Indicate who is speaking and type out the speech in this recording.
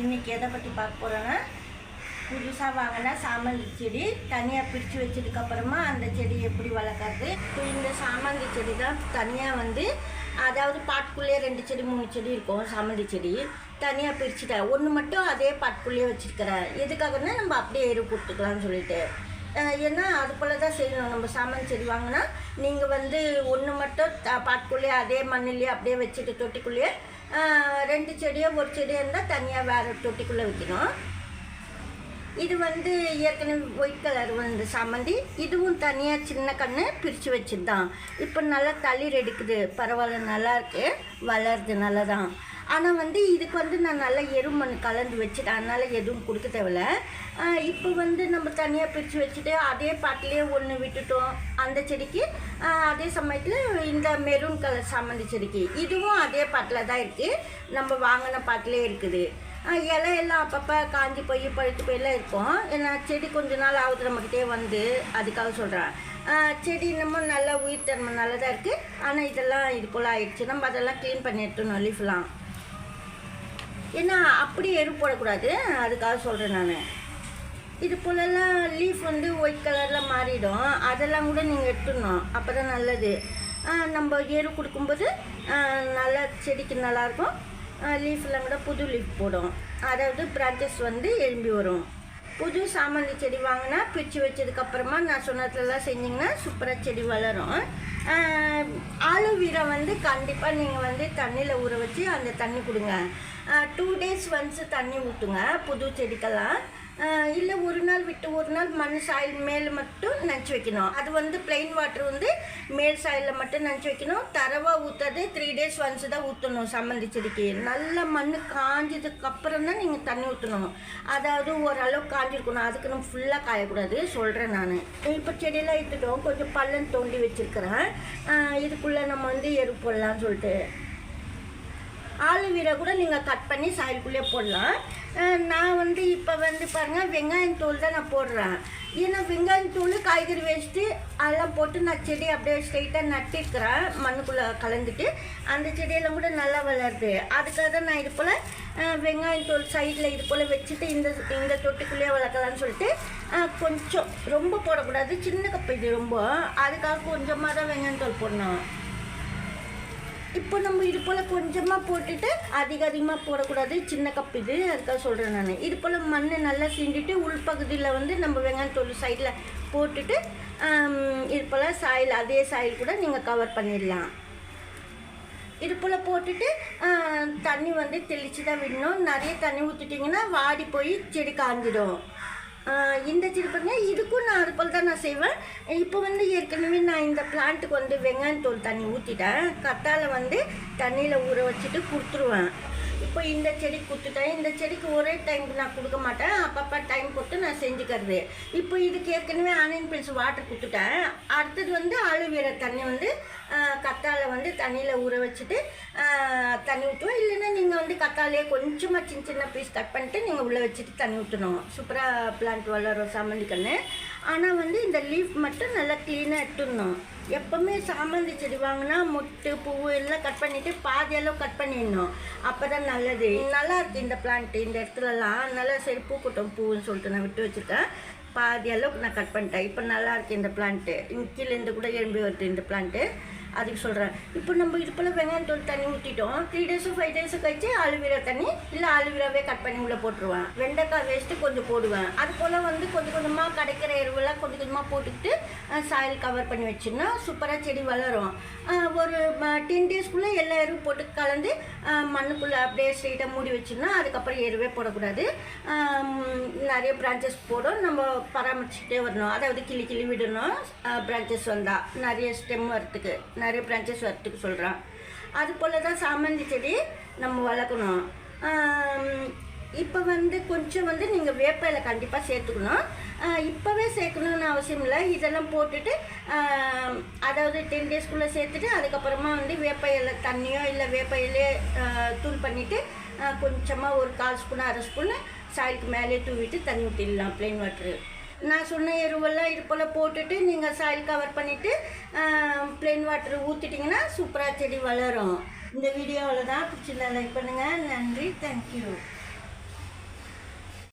Speaker 1: இன்றைக்கி எதை பற்றி பார்க்க போகிறோன்னா புதுசாக வாங்கின சாமந்தி செடி. தனியாக பிரித்து வச்சதுக்கப்புறமா அந்த செடி எப்படி வளர்க்குறது? இப்போ இந்த சாமந்தி செடி தான் தனியாக வந்து அதாவது பாட்டுக்குள்ளேயே ரெண்டு செடி மூணு செடி இருக்கும் சாமந்தி செடி. தனியாக பிரிச்சுட்டேன் ஒன்று மட்டும் அதே பாட்டுக்குள்ளேயே வச்சுருக்கிறேன். எதுக்காகன்னா நம்ம அப்படியே எரு போட்டுக்கலாம்னு சொல்லிட்டு. ஏன்னா அது போல் தான் செய்யணும். நம்ம சாமந்தி செடி வாங்கினா நீங்கள் வந்து ஒன்று மட்டும் பாட்டுக்குள்ளேயே அதே மண்ணிலேயே அப்படியே வச்சுட்டு தொட்டிக்குள்ளேயே ரெண்டு செடியோ ஒரு செடியோ இருந்தால் தனியாக வேறு தொட்டிக்குள்ளே வைக்கணும். இது வந்து ஏற்கனவே ஒயிட் கலர் வந்து சாமந்தி. இதுவும் தனியாக சின்ன கண்ணு பிரித்து வச்சுருந்தான். தான் இப்போ நல்லா தளிர் எடுக்குது. பரவாயில்ல நல்லாயிருக்கு வளருது நல்லா தான் ஆனால் வந்து இதுக்கு வந்து நான் நல்லா எருமண் கலந்து வச்சுட்டேன் அதனால் எதுவும் கொடுக்க தேவையில்ல. இப்போ வந்து நம்ம தனியாக பிரித்து வச்சுட்டு அதே பாட்டிலே ஒன்று விட்டுட்டோம் அந்த செடிக்கு. அதே சமயத்தில் இந்த மெரூன் கலர் சாமந்தி செடிக்கு. இதுவும் அதே பாட்டில் தான் இருக்குது நம்ம வாங்கின பாட்டிலே இருக்குது. இலையெல்லாம் இலை எல்லாம் அப்பப்போ காஞ்சி போய் பழுத்து போயெல்லாம் இருக்கும். ஏன்னா செடி கொஞ்ச நாள் ஆகுது நம்மக்கிட்டே வந்து அதுக்காக சொல்கிறேன் செடி இன்னமும் நல்லா உயிர் தன்மை நல்லதாக இருக்குது ஆனால் இதெல்லாம் இது போல் ஆயிடுச்சு. நம்ம அதெல்லாம் க்ளீன் பண்ணி எடுத்துணும் லீஃப்லாம் ஏன்னா அப்படி எரு போடக்கூடாது. அதுக்காக சொல்கிறேன் நான். இது போலெல்லாம் லீஃப் வந்து ஒயிட் கலரில் மாறிடும். அதெல்லாம் கூட நீங்கள் எடுத்துடணும். அப்போ தான் நல்லது நம்ம எரு கொடுக்கும்போது நல்லா செடிக்கு நல்லாயிருக்கும் லீஃப்லாம் கூட புது லீஃப் போடும். அதாவது பிரான்ச்சஸ் வந்து எழும்பி வரும். புது சாமந்தி செடி வாங்கினா பிரித்து வச்சதுக்கப்புறமா நான் சொன்னதுலலாம் செஞ்சிங்கன்னா சூப்பராக செடி வளரும். ஆலுவீரை வந்து கண்டிப்பாக நீங்கள் வந்து தண்ணியில் ஊற வச்சு அந்த தண்ணி கொடுங்க. டூ டேஸ் ஒன்ஸ் தண்ணி ஊற்றுங்க புது செடிக்கெல்லாம். இல்லை ஒரு நாள் விட்டு ஒரு நாள் மண் சாயில் மேலே மட்டும் நினச்சி வைக்கணும். அது வந்து பிளெயின் வாட்டர் வந்து மேல் சாயிலில் மட்டும் நினச்சி வைக்கணும். தரவா ஊற்றது த்ரீ டேஸ் ஒன்ஸ் தான் ஊற்றணும் சம்மந்தி செடிக்கு நல்ல மண் காஞ்சதுக்கு அப்புறம் தான் நீங்கள் தண்ணி ஊற்றணும் அதாவது ஓரளவு காஞ்சிருக்கணும். அதுக்கு நம்ம ஃபுல்லாக காயக்கூடாது. சொல்கிறேன் நான். இப்போ செடியெல்லாம் எடுத்துட்டோம். கொஞ்சம் பள்ளம் தோண்டி வச்சுருக்கிறேன். இதுக்குள்ளே நம்ம வந்து எரு போடலாம்னு சொல்லிட்டு. ஆலுவீரை கூட நீங்கள் கட் பண்ணி சாயலுக்குள்ளே போடலாம். நான் வந்து இப்போ வந்து பாருங்கள் வெங்காயம் தூள் தான் நான் போடுறேன். ஏன்னா வெங்காயம் தூள் காய்கறி வேஸ்ட்டு அதெல்லாம் போட்டு நான் செடி அப்படியே ஸ்ட்ரைட்டாக நட்டிருக்கிறேன் மண்ணுக்குள்ளே கலந்துட்டு. அந்த செடியெல்லாம் கூட நல்லா வளருது. அதுக்காக தான் நான் இது போல் வெங்காயம் தூள் சைடில் இது போல் வச்சுட்டு இந்த இந்த தொட்டிக்குள்ளேயே வளர்க்கலாம்னு சொல்லிட்டு கொஞ்சம் ரொம்ப போடக்கூடாது. சின்ன கப்பு இது ரொம்ப. அதுக்காக கொஞ்சமாக தான் வெங்காயம் தூள் போடணும். இப்போ நம்ம இது போல் கொஞ்சமாக போட்டுட்டு அதிக அதிகமாக போடக்கூடாது. சின்ன கப் இது. அதுக்காக சொல்கிறேன் நான். இது போல் மண் நல்லா சீண்டிட்டு உள்பகுதியில் வந்து நம்ம வெங்காயத்தோல் சைடில் போட்டுட்டு இது போல் சாயில் அதே சாயில் கூட நீங்கள் கவர் பண்ணிடலாம். இது போல் போட்டுட்டு தண்ணி வந்து தெளித்து தான் விடணும். நிறைய தண்ணி ஊற்றிட்டிங்கன்னா வாடி போய் செடி காஞ்சிடும். இந்த திருப்பங்க இதுக்கும் நான் அது போல் தான் நான் செய்வேன். இப்போ வந்து ஏற்கனவே நான் இந்த பிளான்ட்டுக்கு வந்து வெங்காயத்தூள் தண்ணி ஊற்றிட்டேன் கத்தாழை வந்து தண்ணியில் ஊற வச்சுட்டு கொடுத்துருவேன். இப்போ இந்த செடி கொடுத்துட்டேன் இந்த செடிக்கு ஒரே டைமுக்கு நான் கொடுக்க மாட்டேன். அப்பப்போ டைம் போட்டு நான் செஞ்சுக்கிறது. இப்போ இதுக்கு ஏற்கனவே ஆனியன் பில்ஸ் வாட்டர் கொடுத்துட்டேன் அடுத்தது வந்து ஆலுவேரா தண்ணி வந்து ஆஹ், கத்தாழை வந்து தண்ணியில் ஊற வச்சுட்டு தண்ணி ஊற்றுவோம் இல்லைன்னா நீங்கள் வந்து கத்தாழையே கொஞ்சமாக சின்ன சின்ன பீஸ் கட் பண்ணிட்டு நீங்கள் உள்ளே வச்சுட்டு தண்ணி ஊற்றணும் சூப்பராக பிளான்ட் வளரும் சாமந்தி ஆனால் வந்து இந்த லீஃப் மட்டும் நல்லா க்ளீனாக எடுத்துடணும். எப்போவுமே சாமந்தி செடி வாங்கினா முட்டு பூவு எல்லாம் கட் பண்ணிவிட்டு பாதி அளவு கட் பண்ணிடணும். அப்போ தான் நல்லது. நல்லா இருக்குது இந்த பிளான்ட்டு இந்த இடத்துலலாம். நல்லா சரி பூக்கட்டும் பூன்னு சொல்லிட்டு நான் விட்டு வச்சுருக்கேன். பாதி அளவுக்கு நான் கட் பண்ணிட்டேன். இப்போ நல்லா இருக்குது இந்த பிளான்ட்டு கீழேருந்து கூட எழும்பி வருது இந்த பிளான்ட்டு அதுக்கு சொல்கிறேன் இப்போ நம்ம இது போல் வெங்காயம் தோல் தண்ணி ஊற்றிட்டோம் த்ரீ டேஸும் ஃபைவ் டேஸும் கழிச்சு ஆலுவீரா தண்ணி இல்லை ஆலுவீராவே கட் பண்ணி உள்ளே போட்டுருவேன். வெண்டைக்காய் வேஸ்ட்டு கொஞ்சம் போடுவேன். அது போல் வந்து கொஞ்சம் கொஞ்சமாக கிடைக்கிற எருவெல்லாம் கொஞ்சம் கொஞ்சமாக போட்டுக்கிட்டு சாயில் கவர் பண்ணி வச்சுன்னா சூப்பராக செடி வளரும். ஒரு டென் டேஸ்க்குள்ளே எல்லா எருவும் போட்டு கலந்து மண்ணுக்குள்ளே அப்படியே ஸ்ட்ரெயிட்டாக மூடி வச்சுருந்தா அதுக்கப்புறம் எருவே போடக்கூடாது. நிறைய பிரான்ச்சஸ் போடும். நம்ம பராமரிச்சுட்டே வரணும். அதாவது கிளி கிளி விடணும். பிரான்ச்சஸ் வந்தால் நிறைய ஸ்டெம் வரத்துக்கு நிறைய பிரான்ச்சஸ் வரத்துக்கு சொல்கிறான் அது போல் தான் சாமந்தி செடி நம்ம வளர்க்கணும். இப்போ வந்து கொஞ்சம் வந்து நீங்கள் வேப்பையில கண்டிப்பாக சேர்த்துக்கணும். இப்போவே சேர்க்கணும்னு அவசியம் இல்லை. இதெல்லாம் போட்டுட்டு அதாவது டென் டேஸ்க்குள்ளே சேர்த்துட்டு அதுக்கப்புறமா வந்து வேப்பையில தண்ணியோ இல்லை வேப்பையிலே தூள் பண்ணிவிட்டு கொஞ்சமாக ஒரு கால் ஸ்பூன் அரை ஸ்பூன் சாயிலுக்கு மேலே தூவிட்டு தண்ணி ஊற்றிடலாம் ப்ளெயின் வாட்ரு நான் சொன்ன எருவெல்லாம் இது போல் போட்டுட்டு நீங்கள் சாயில் கவர் பண்ணிவிட்டு ப்ளெயின் வாட்டர் ஊற்றிட்டிங்கன்னா சூப்பராக செடி வளரும். இந்த வீடியோவில் தான் பிடிச்சிருந்தா லைக் பண்ணுங்கள் நன்றி. தேங்க்யூ